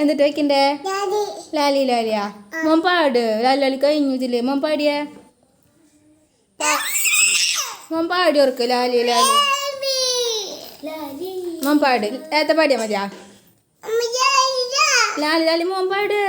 എന്നിട്ട് വെക്കണ്ടേ ലാലി. ലാലിയാ? മോൻ പാട്. ലാലി ലാലി കഴിഞ്ഞു ഇതിൽ. മോൻ പാടിയേ? മോൻ പാടി ഓർക്ക്. ലാലി ലാലി. മോൻ പാട്. ഏത്ത പാടിയാ മതിയാ? ലാലി ലാലി മോൻ പാട്.